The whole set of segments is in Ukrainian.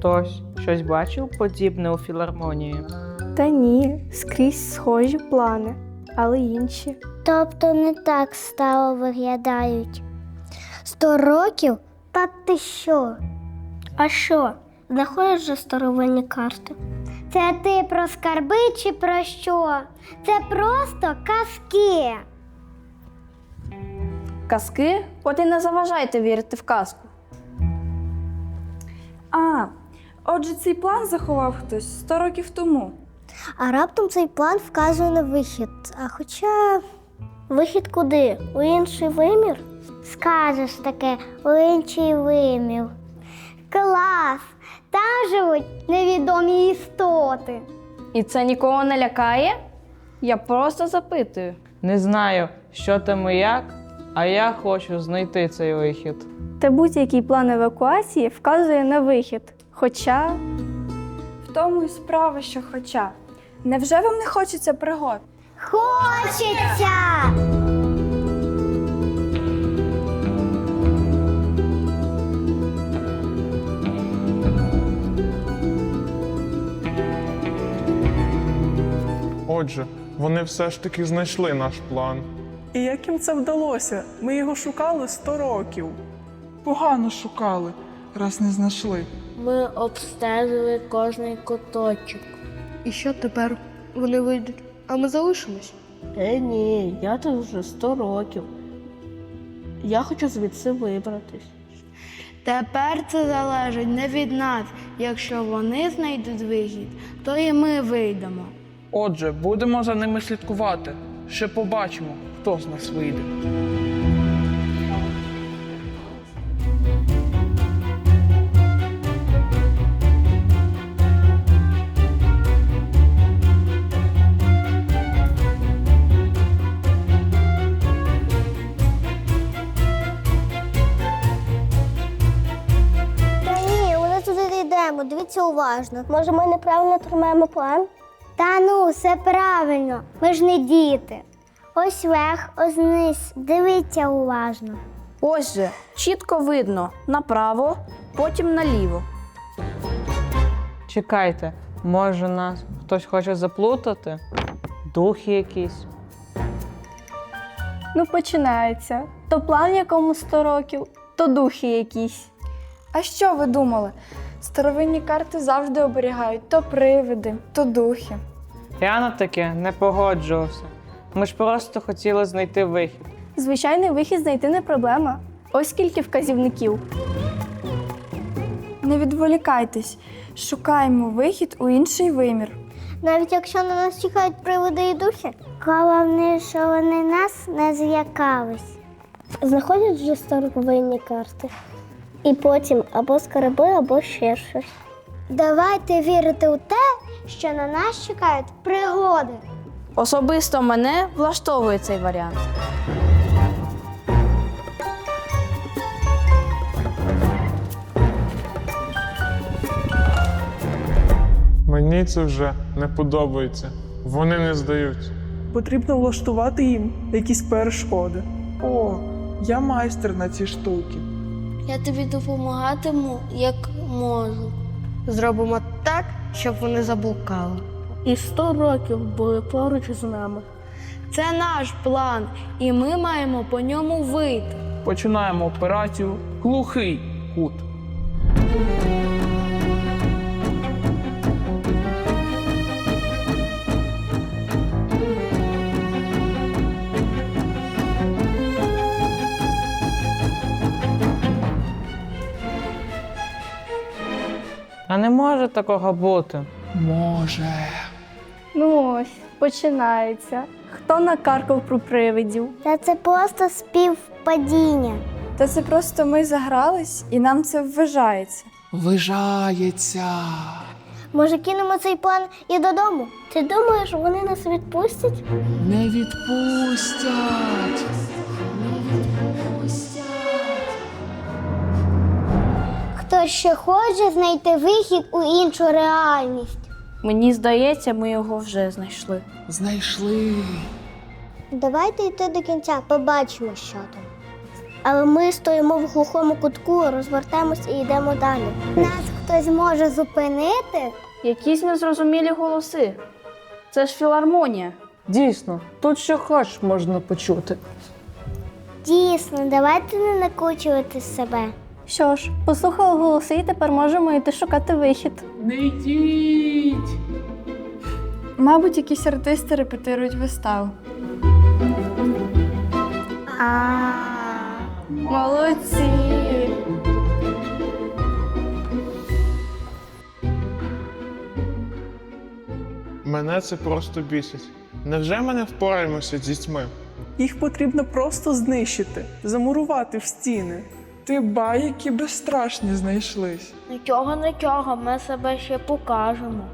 Хтось щось бачив подібне у філармонії? Та ні, скрізь схожі плани, але інші. Тобто не так стало виглядають. Сто років? Та ти що? А що? Знаходиш же старовинні карти? Це ти про скарби чи про що? Це просто казки. Казки? От і не заважайте вірити в казку. А, отже, цей план заховав хтось 100 років тому. А раптом цей план вказує на вихід. А хоча вихід куди? У інший вимір? Скажеш таке, у інший вимір. Клас! Там живуть невідомі істоти. І це нікого не лякає? Я просто запитую. Не знаю, що там і як, а я хочу знайти цей вихід. Та будь-який план евакуації вказує на вихід. Хоча В тому і справа, що хоча. Невже вам не хочеться пригод? Хочеться! Отже, вони все ж таки знайшли наш план. І як їм це вдалося? Ми його шукали сто років. Погано шукали, раз не знайшли. Ми обстежили кожний куточок. І що тепер? Вони вийдуть, а ми залишимось. Е, ні, я тут вже сто років. Я хочу звідси вибратись. Тепер це залежить не від нас. Якщо вони знайдуть вихід, то і ми вийдемо. Отже, будемо за ними слідкувати. Ще побачимо, хто з нас вийде. Уважно. Може, ми неправильно тримаємо план? Та ну, все правильно. Ми ж не діти. Ось верх, ось низ. Дивіться уважно. Ось же, чітко видно направо, потім наліво. Чекайте, може нас хтось хоче заплутати? Духи якісь. ну починається. То план якому 100 років, то духи якісь. А що ви думали? Старовинні карти завжди оберігають то привиди, то духи. Я на таке не погоджувався. Ми ж просто хотіли знайти вихід. Звичайний вихід знайти не проблема. Ось скільки вказівників. Не відволікайтесь, шукаємо вихід у інший вимір. Навіть якщо на нас чекають приводи і духи. Головне, що вони нас не злякались. Знаходять вже старовинні карти. І потім або скарби, або ще щось. Давайте вірити у те, що на нас чекають пригоди. Особисто мене влаштовує цей варіант. Мені це вже не подобається. Вони не здаються. Потрібно влаштувати їм якісь перешкоди. О, я майстер на ці штуки. Я тобі допомагатиму, як можу. Зробимо так, щоб вони заблукали. І сто років були поруч з нами. Це наш план, і ми маємо по ньому вийти. Починаємо операцію Глухий кут. А не може такого бути. Може. Ну ось, починається. Хто накаркав про привидів? Та це просто співпадіння. Та це просто ми загрались і нам це вважається. Ввижається. Може, кинемо цей план і додому? Ти думаєш, вони нас відпустять? Не відпустять? Не відпустять. Хто ще хоче знайти вихід у іншу реальність? Мені здається, ми його вже знайшли. Знайшли. Давайте йти до кінця, побачимо, що там. Але ми стоїмо в глухому кутку, розвертаємось і йдемо далі. Нас хтось може зупинити? Якісь незрозумілі голоси. Це ж філармонія. Дійсно, тут що хочеш можна почути. Дійсно, давайте не накручувати себе. Що ж, послухали голоси і тепер можемо йти шукати вихід. Не йдіть. Мабуть, якісь артисти репетирують виставу. А, Молодці! Мене це просто бісить. Невже ми не впораємося з дітьми? Їх потрібно просто знищити, замурувати в стіни. Ти ба, які безстрашні знайшлись. Нічого, нічого, ми себе ще покажемо.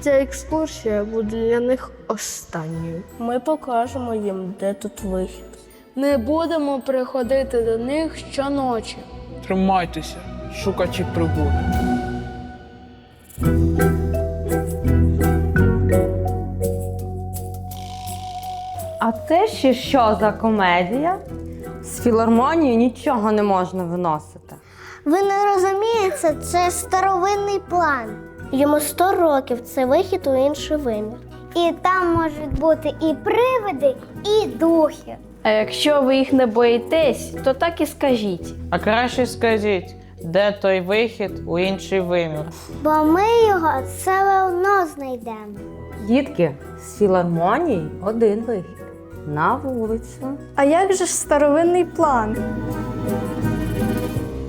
Ця екскурсія буде для них останньою. Ми покажемо їм, де тут вихід. Не будемо приходити до них щоночі. Тримайтеся, шукачі пригод. А це ще що за комедія? З філармонії нічого не можна виносити. Ви не розумієте, це старовинний план. Йому 100 років це вихід у інший вимір. І там можуть бути і привиди, і духи. А якщо ви їх не боїтесь, то так і скажіть. А краще скажіть, де той вихід у інший вимір? Бо ми його все одно знайдемо. Дітки, з філармонії один вихід. На вулицю. А як же ж старовинний план?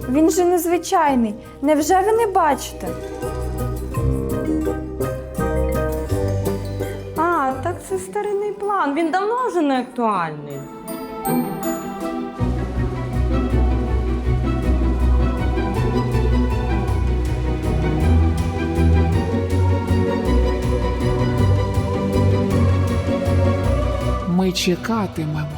Він же незвичайний. Невже ви не бачите? А, так це старинний план. Він давно вже не актуальний. Чекатимемо.